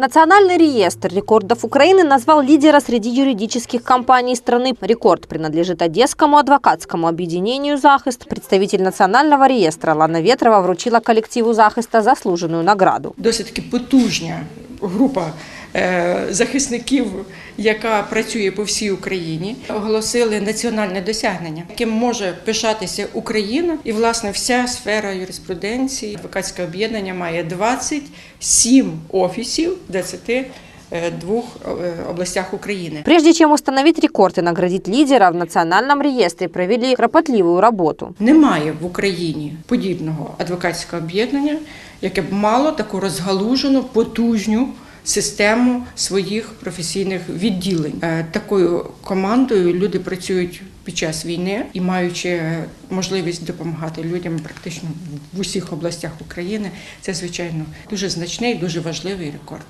Национальный реестр рекордов Украины назвал лидера среди юридических компаний страны. Рекорд принадлежит Одесскому адвокатскому объединению «Захист». Представитель национального реестра Лана Ветрова вручила коллективу «Захиста» заслуженную награду. досить таки група е, захисників, яка працює по всій Україні, оголосили національне досягнення, яким може пишатися Україна, і власне вся сфера юриспруденції. Адвокатське об'єднання має 27 офісів, 20 Е, двух е, областях України Прежде чем установить рекорд и наградить лидера, в национальном реестре провели кропотливую работу. Немає в Україні подібного адвокатського об'єднання, яке б мало таку розгалужену, потужню. Систему своїх професійних відділень е, такою командою люди працюють під час війни і маючи можливість допомагати людям практично в усіх областях України, це звичайно дуже значний, дуже важливий рекорд.